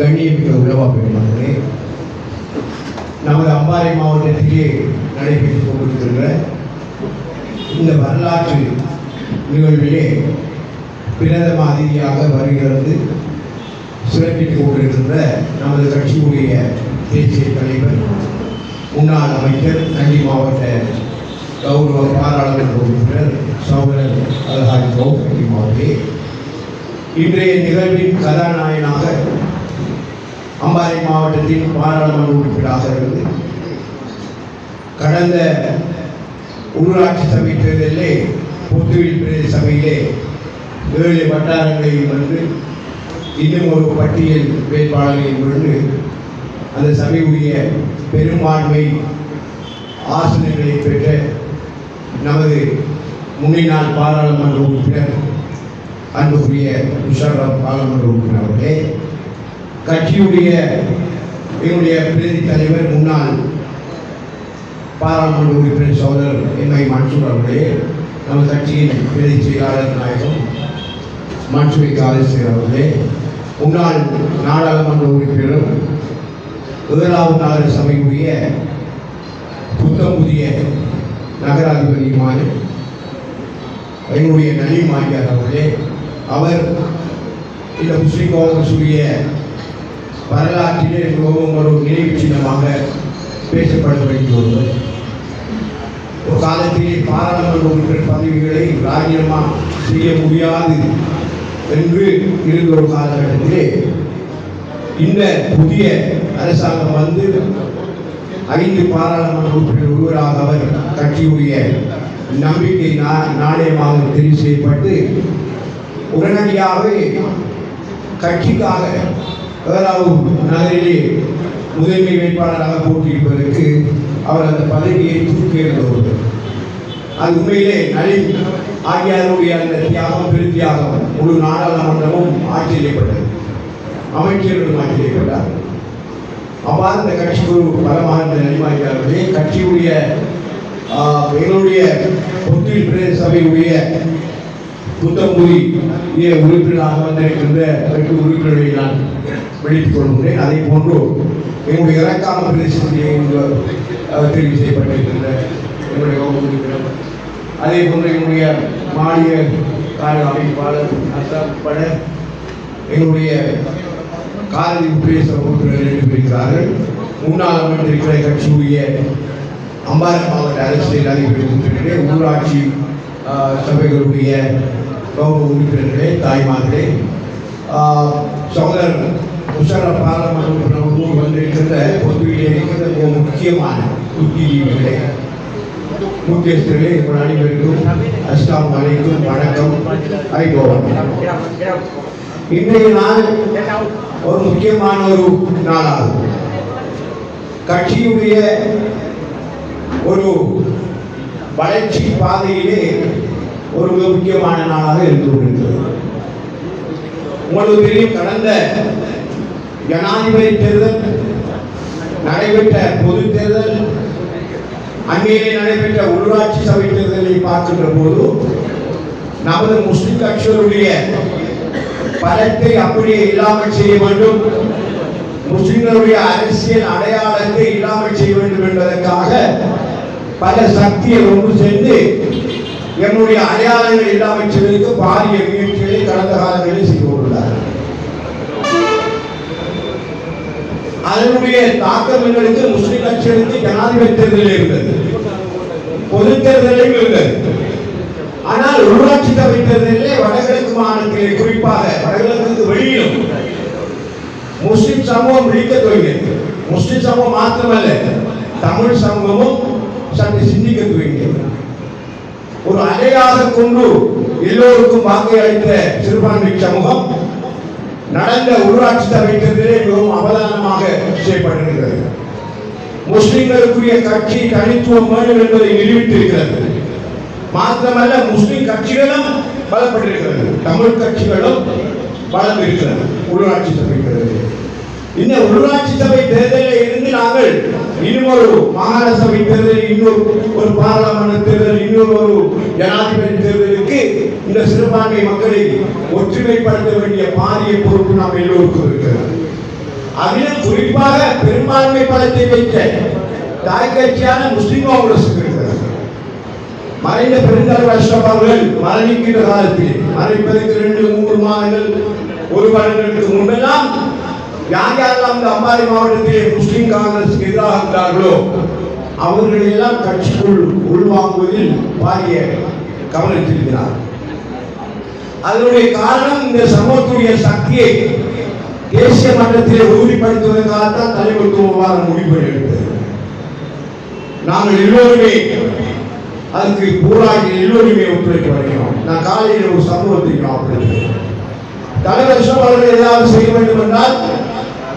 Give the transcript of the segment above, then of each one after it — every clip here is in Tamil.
கண்ணியமிக்க உழவா பெருமானே நமது அம்பாறை மாவட்டத்திலே நடைபெற்றுக் கொண்டிருக்கின்ற இந்த வரலாற்று நிகழ்விலே பிரதம அதிதியாக வருகிறது சிறப்பித்துக் கொண்டிருக்கின்ற நமது கட்சியுடைய தேசிய தலைவர் முன்னாள் அமைச்சர் தஞ்சை மாவட்ட கௌரவ பாராளுமன்ற உறுப்பினர் சௌகரர் அல்ஹாஜ் கௌ இன்றைய நிகழ்வின் கதாநாயகனாக அம்பாறை மாவட்டத்தின் பாராளுமன்ற உறுப்பினராக இருந்து கடந்த உள்ளாட்சி சபை தேர்தலிலே புத்துவில் பிரதேச சபையிலே ஏழு வட்டாரங்களையும் வந்து இன்னும் ஒரு பட்டியல் வேட்பாளர்களையும் கொண்டு அந்த சபையுடைய பெரும்பான்மை ஆசனங்களை பெற்ற நமது முன்னாள் பாராளுமன்ற உறுப்பினர் அன்புக்குரிய முஷர்ரப் பாராளுமன்ற உறுப்பினர் அவர்களே கட்சியுடைய எங்களுடைய பிரதி தலைவர் முன்னாள் பாராளுமன்ற உறுப்பினர் சோதரர் எம்ஐ மன்சூர் அவர்களே நம்ம கட்சியின் பிரதி செயலாளர் நாயகம் மன்சூரி காலேஸ்வர் அவர்களே முன்னாள் நாடாளுமன்ற உறுப்பினரும் ஏழாவது நகர சபையுடைய புத்தம் புதிய நகராதிபதியுமான எங்களுடைய நலீம் ஆகியார் அவர்களே அவர் இந்த முஸ்லிம் காங்கிரஸுடைய வரலாற்றிலே மிகவும் ஒரு நினைவு சின்னமாக பேசப்பட வேண்டிய ஒரு காலத்திலே பாராளுமன்ற உறுப்பினர் பதவிகளை ராஜினாமா செய்ய முடியாது என்று இருந்த ஒரு காலகட்டத்திலே இந்த புதிய அரசாங்கம் வந்து ஐந்து பாராளுமன்ற உறுப்பினர் ஒருவராக அவர் கட்சியுடைய நம்பிக்கை நா- நாணயமாக தெரிவு செய்யப்பட்டு உடனடியாகவே கட்சிக்காக ஏழாவது நகரிலே முதன்மை வேட்பாளராக போட்டியிடுவதற்கு அவர் அந்த பதவியை தூக்கியிருந்தவர் அது உண்மையிலே நளின் ஆகியாருடைய அந்த தியாகம் பெருந்தியாகம் முழு நாடாளுமன்றமும் ஆச்சரியப்பட்டது அமைச்சர்களும் ஆச்சரியப்பட்டார் அவ்வாறு அந்த கட்சி ஒரு பலமாக இந்த கட்சியுடைய எங்களுடைய பொத்துவில் பிரதேச சபையுடைய புத்தம்புரி உறுப்பினராக வந்திருக்கின்ற எட்டு உறுப்பினர்களை நான் வெளியிட்டுக் கொள்கிறேன். அதே போன்று எங்களுடைய இறக்காம பிரதேசத்திலே தெரிவு செய்யப்பட்டிருக்கின்ற எங்களுடைய உறுப்பினர். அதே போன்று எங்களுடைய மாநில கால அமைப்பாளர் அசாம் உட்பட எங்களுடைய காலனி பிரதேச உறுப்பினர்கள் எழுப்பியிருக்கிறார்கள் முன்னாள் அமைந்திருக்கிற கட்சியுடைய அம்பாறை மாவட்ட அரசியல் அதிபர் உறுப்பினர்களே ஊராட்சி ஆஹ், சபைகளுடைய கௌரவ உறுப்பினர்களே தாய்மார்களே ஆஹ், சகோதரர் முஷரப் பாராளுமன்ற உறுப்பினர் ஊர் வந்திருக்கின்ற பொதுவிலே இருக்கின்ற மிக முக்கியமான புத்திஜீவிகளே முக்கியஸ்தர்களே உங்கள் அனைவருக்கும் அஸ்லாம் வலைக்கும் வணக்கம் ஐகோவன் இன்றைய நாள் ஒரு முக்கியமான ஒரு நாளாகும் கட்சியுடைய ஒரு வளர்ச்சி பாதையிலே ஒரு மிக முக்கியமான நாளாக இருந்து கொண்டிருக்கிறது. உங்களுக்கு தெரியும் கடந்த ஜனாதிபதி தேர்தல் நடைபெற்ற பொது தேர்தல் அங்கேயே நடைபெற்ற உள்ளாட்சி சபை தேர்தலை பார்க்கின்ற போது நமது முஸ்லிம் கட்சிகளுடைய பலத்தை அப்படியே இல்லாமல் செய்ய வேண்டும். முஸ்லிம்களுடைய அரசியல் அடையாளத்தை இல்லாமல் செய்ய வேண்டும் என்பதற்காக பல சக்தியை ஒன்று சேர்ந்து என்னுடைய அடையாளங்கள் இல்லாமல் செய்வதற்கு பாரிய முயற்சிகளை கடந்த காலங்களில் செய்து கொண்டுள்ளார் அதனுடைய தாக்கம் எங்களுக்கு முஸ்லிம் கட்சிகளுக்கு ஜனாதிபதி தேர்தலில் இருந்தது. பொது தேர்தலிலும் இருந்தது. ஆனால் உள்ளாட்சி சபை தேர்தலிலே வடகிழக்கு மாநிலத்திலே குறிப்பாக வடகிழக்கு வெளியிலும் முஸ்லிம் சமூகம் விழிக்க தொடங்கியது. முஸ்லிம் சமூகம் மாத்திரமல்ல தமிழ் சமூகமும் சற்று சிந்திக்க துவங்கியது ஒரு அலையாக கொண்டு எல்லோருக்கும் வாக்கு அளித்த சிறுபான்மை சமூகம் நடந்த உள்ளாட்சி சபை தேர்தலே மிகவும் அவதானமாக செய்யப்பட்டிருக்கிறது முஸ்லிம்களுக்குரிய கட்சி தனித்துவம் வேண்டும் என்பதை நிரூபித்திருக்கிறது. மாத்திரமல்ல முஸ்லிம் கட்சிகளும் பலப்பட்டிருக்கிறது. தமிழ் கட்சிகளும் பலம் இருக்கிறது உள்ளாட்சி சபை தேர்தலில். இந்த உள்ளாட்சி சபை தேர்தலில் இருந்து நாங்கள் இன்னொரு ஒரு மாகாண சபை தேர்தல் இன்னொரு ஒரு பாராளுமன்ற தேர்தல் இன்னொரு ஒரு ஜனாதிபதி தேர்தலுக்கு இந்த சிறுபான்மை மக்களை ஒற்றுமைப்படுத்த வேண்டிய பாரிய பொறுப்பு நாம் எல்லோருக்கும் இருக்கிறது அதிலும் குறிப்பாக பெரும்பான்மை பலத்தை வைத்த தாய் கட்சியான முஸ்லிம் காங்கிரஸ் மறைந்த பெருந்தலைவர் அஷ்ரப் அவர்கள் மரணிக்கின்ற காலத்தில் மறைப்பதற்கு ரெண்டு மூன்று மாதங்கள் ஒரு வருடங்களுக்கு முன்பெல்லாம் யார் யாரெல்லாம் இந்த அம்பாறை மாவட்டத்திலே முஸ்லிம் காங்கிரஸுக்கு எதிராக இருந்தார்களோ அவர்கள் எல்லாம் கட்சிக்குள் உள்வாங்குவதில் பாரிய கவனித்திருக்கிறார் அதனுடைய காரணம் இந்த சமூகத்துடைய சக்தியை தேசிய மட்டத்திலே உறுதிப்படுத்துவதற்காகத்தான் தலைமைத்துவமாக முடிவு எடுத்தது. நாங்கள் எல்லோருமே அதுக்கு போராடி எல்லோருமே ஒத்துழைப்பு அளிக்கிறோம் நான் காலையில் ஒரு சமூகத்துக்கு ஆப்பிடுகிறேன் தலைவர் அசோக் அவர்கள் ஏதாவது செய்ய வேண்டும் என்றால்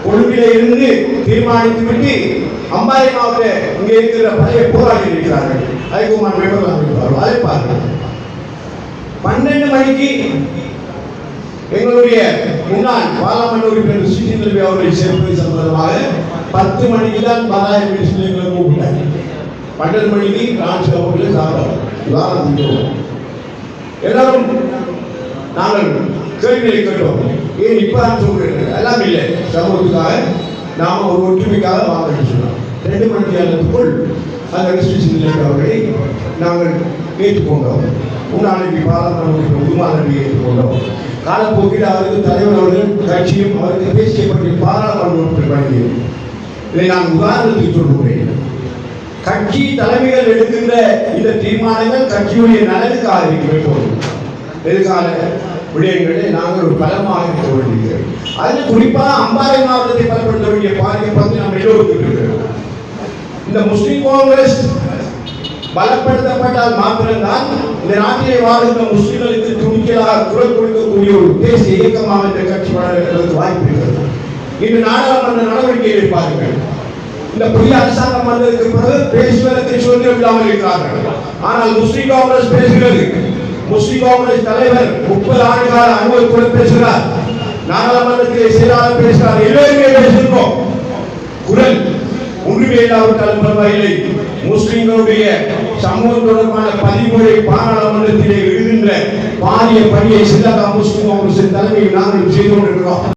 கொழும்பிலே இருந்து தீர்மானித்துவிட்டு அம்பாறை மாவட்ட இங்கே இருக்கிற பழைய போராடி இருக்கிறார்கள். ஐகுமான் மேம்பலாம் இருக்கிறார்கள் அழைப்பார்கள் பன்னெண்டு மணிக்கு எங்களுடைய முன்னாள் பாராளுமன்ற உறுப்பினர் சுஜி தலைவி அவர்களை சேர்ப்பது சம்பந்தமாக பத்து மணிக்கு தான் பதாயிரம் மினிஸ்டர் எங்களை கூப்பிட்டாங்க. பன்னெண்டு மணிக்கு ராஜ் அவர்களை சாப்பிடுவோம் எல்லாரும் நாங்கள் கேள்விகளை கேட்டோம். ஏன் இப்போ நான் சொல்றேன் எல்லாம் இல்லை. சமூகத்துக்காக நாம ஒரு ஒற்றுமைக்காக வாங்க சொன்னோம் ரெண்டு மணி நேரத்துக்குள் அந்த ரெஸ்ட்ரிக்ஷன் அவர்களை நாங்கள் ஏற்றுக்கொண்டோம் முன்னாடி பாராளுமன்ற உருமானவை ஏற்றுக்கொண்டோம் காலப்போக்கில் அவருக்கு தலைவர் அவர்கள் கட்சியும் அவருக்கு பேசிய பற்றி பாராளுமன்ற வழங்கியது இதை நான் உதாரணத்துக்கு சொல்லுகிறேன். கட்சி தலைமைகள் எடுக்கின்ற இந்த தீர்மானங்கள் கட்சியுடைய நலனுக்காக இருக்க வேண்டும் எதுக்காக? விடயங்களை நாங்கள் ஒரு பலமாக இருக்க வேண்டியிருக்கிறோம் அதில் குறிப்பாக அம்பாறை மாவட்டத்தை பலப்படுத்த வேண்டிய பாதிப்பை பற்றி நம்ம எல்லோருக்கும் இருக்கிறோம் இந்த முஸ்லிம் காங்கிரஸ் பலப்படுத்தப்பட்டால் மாத்திரம்தான் இந்த நாட்டிலே வாழ்ந்த முஸ்லிம்களுக்கு துணிக்கலாக குரல் கொடுக்கக்கூடிய ஒரு தேசிய இயக்கமாக இந்த கட்சி வளர்கிறதுக்கு வாய்ப்பு இருக்கிறது. இன்று நாடாளுமன்ற நடவடிக்கைகளை பாருங்கள். இந்த புதிய அரசாங்கம் வந்ததுக்கு பிறகு பேசுவதற்கு சுதந்திரம் இல்லாமல் இருக்கிறார்கள். ஆனால் முஸ்லிம் காங்கிரஸ் பேசுகிறது. முஸ்லிம் காங்கிரஸ் தலைவர் முப்பது ஆண்டு கால அனுபவத்துடன் பேசுகிறார். நாடாளுமன்றத்திலே செயலாளர் பேசுகிறார். எல்லோருமே பேசியிருக்கோம். குரல் ஒன்றுமே இல்லாவிட்டாலும் பரவாயில்லை. முஸ்லிம்களுடைய சமூகம் தொடர்பான பதிவுரை பாராளுமன்றத்திலே எழுதுகின்ற பாரிய பணியை ஸ்ரீலங்கா முஸ்லிம் காங்கிரசின் தலைமையில் நாங்கள் செய்து கொண்டிருக்கிறோம்.